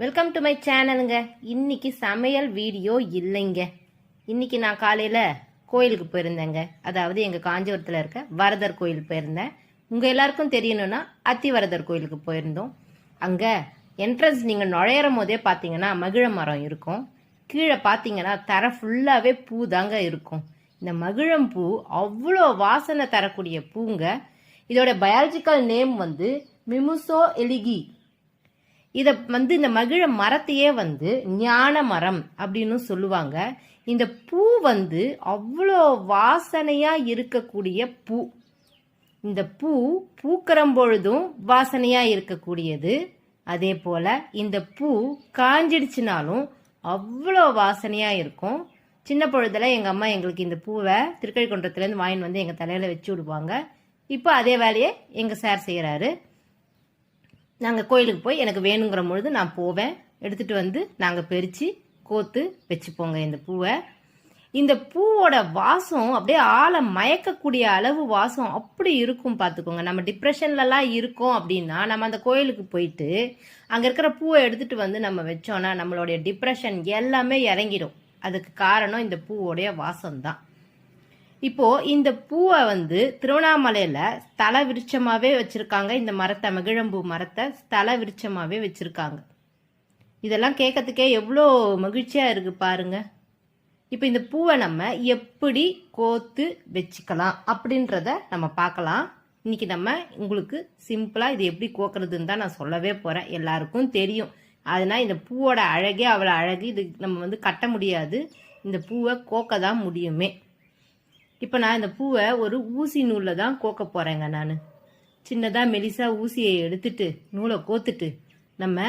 Welcome to my சேனலுங்க இன்னைக்கு சமையல் video இல்லைங்க. இன்னைக்கு நான் காலையில் கோயிலுக்கு போயிருந்தேங்க. அதாவது எங்கள் காஞ்சிபுரத்தில் இருக்க வரதர் கோயில் போயிருந்தேன். உங்கள் எல்லாருக்கும் தெரியணும்னா அத்திவரதர் கோயிலுக்கு போயிருந்தோம். அங்கே என்ட்ரன்ஸ் நீங்கள் நுழையிற போதே பார்த்தீங்கன்னா மகிழ மரம் இருக்கும். கீழே பார்த்தீங்கன்னா தர ஃபுல்லாகவே பூ தாங்க இருக்கும். இந்த மகிழம் பூ அவ்வளோ வாசனை தரக்கூடிய பூங்க. இதோட பயாலஜிக்கல் நேம் வந்து மிமுசோ எலிகி இதை வந்து இந்த மகிழ மரத்தையே வந்து ஞான மரம் அப்படின்னு சொல்லுவாங்க. இந்த பூ வந்து அவ்வளோ வாசனையா இருக்கக்கூடிய பூ. இந்த பூ பூக்கிற பொழுதும் வாசனையா இருக்கக்கூடியது. அதே போல இந்த பூ காஞ்சிடுச்சுனாலும் அவ்வளோ வாசனையா இருக்கும். சின்ன பொழுதுல எங்க அம்மா எங்களுக்கு இந்த பூவை திருக்கழிக்குன்றத்துலேருந்து வாங்கிட்டு வந்து எங்க தலையில வச்சு விடுவாங்க. இப்போ அதே வேலையை எங்க சார் செய்கிறாரு நாங்கள் கோயிலுக்கு போய் எனக்கு வேணுங்கிற பொழுது நான் போவேன். எடுத்துகிட்டு வந்து நாங்கள் பறித்து கோத்து வச்சுப்போங்க இந்த பூவை. இந்த பூவோட வாசம் அப்படியே ஆளை மயக்கக்கூடிய அளவு வாசம் அப்படி இருக்கும் பார்த்துக்கோங்க நம்ம டிப்ரெஷன்லலாம் இருக்கோம் அப்படின்னா நம்ம அந்த கோயிலுக்கு போயிட்டு அங்கே இருக்கிற பூவை எடுத்துகிட்டு வந்து நம்ம வச்சோன்னா நம்மளுடைய டிப்ரெஷன் எல்லாமே இறங்கிடும். அதுக்கு காரணம் இந்த பூவோடைய வாசம் தான் இப்போ இந்த பூவை வந்து திருவண்ணாமலையில ஸ்தல விருட்சமாவே வச்சிருக்காங்க. இந்த மரத்தை மகிழம்பூ மரத்தை ஸ்தல விருட்சமாவே வச்சிருக்காங்க. இதெல்லாம் கேட்கறதுக்கே எவ்வளோ மகிழ்ச்சியா இருக்கு பாருங்க. இப்போ இந்த பூவை நம்ம எப்படி கோத்து வச்சுக்கலாம் அப்படின்றத நம்ம பார்க்கலாம். இன்னைக்கு நம்ம உங்களுக்கு சிம்பிளா இது எப்படி கோக்குறதுன்னு தான் நான் சொல்லவே போறேன். எல்லாருக்கும் தெரியும். அதனால் இந்த பூவோட அழகே அவ்வளோ அழகு. இது நம்ம வந்து கட்ட முடியாது. இந்த பூவை கோக்க தான் முடியுமே. இப்போ நான் இந்த பூவை ஒரு ஊசி நூலில் தான் கோக்க போகிறேங்க நான். சின்னதாக மெலிசா ஊசியை எடுத்துட்டு நூலை கோத்துட்டு நம்ம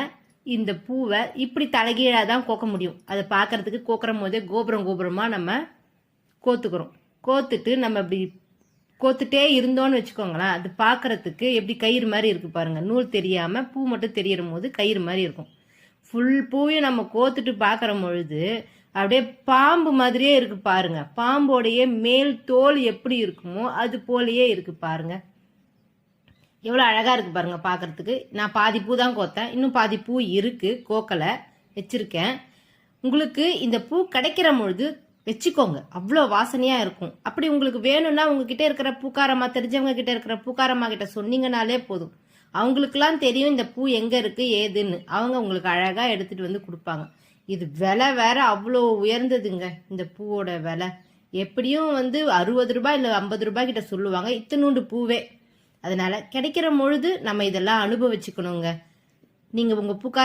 இந்த பூவை இப்படி தலைகீழாக தான் கோக்க முடியும். அதை பார்க்கறதுக்கு கோக்குற போதே கோபுரம் கோபுரமாக நம்ம கோத்துக்கிறோம். கோத்துட்டு நம்ம இப்படி கோத்துட்டே இருந்தோன்னு வச்சுக்கோங்களேன் அது பார்க்கறதுக்கு எப்படி கயிறு மாதிரி இருக்கு பாருங்கள் நூல் தெரியாமல் பூ மட்டும் தெரியற போது கயிறு மாதிரி இருக்கும். ஃபுல் பூவையும் நம்ம கோத்துட்டு பார்க்குற பொழுது அப்படியே பாம்பு மாதிரியே இருக்கு பாருங்க. பாம்போடைய மேல் தோல் எப்படி இருக்குமோ அது போலயே இருக்கு பாருங்க. எவ்வளோ அழகா இருக்கு பாருங்க பார்க்கறதுக்கு நான் பாதி பூ தான் கோத்தேன். இன்னும் பாதி பூ இருக்கு. கோக்கலை. வச்சிருக்கேன். உங்களுக்கு இந்த பூ கிடைக்கிற பொழுது வச்சுக்கோங்க. அவ்வளோ வாசனையா இருக்கும். அப்படி உங்களுக்கு வேணும்னா உங்ககிட்ட இருக்கிற பூக்காரமா தெரிஞ்சவங்க கிட்ட இருக்கிற பூக்காரமா கிட்ட சொன்னீங்கனாலே போதும். அவங்களுக்குலாம் தெரியும் இந்த பூ எங்க இருக்கு ஏதுன்னு. அவங்க உங்களுக்கு அழகா எடுத்துட்டு வந்து கொடுப்பாங்க. இது விலை வேற அவ்வளோ உயர்ந்ததுங்க இந்த பூவோட விலை. எப்படியும் வந்து அறுபது ரூபாய் இல்லை ஐம்பது ரூபாய் கிட்ட சொல்லுவாங்க இத்தனூண்டு பூவே. அதனால கிடைக்கிற பொழுது நம்ம இதெல்லாம் அனுபவிச்சுக்கணுங்க. நீங்கள் உங்கள் பூக்கார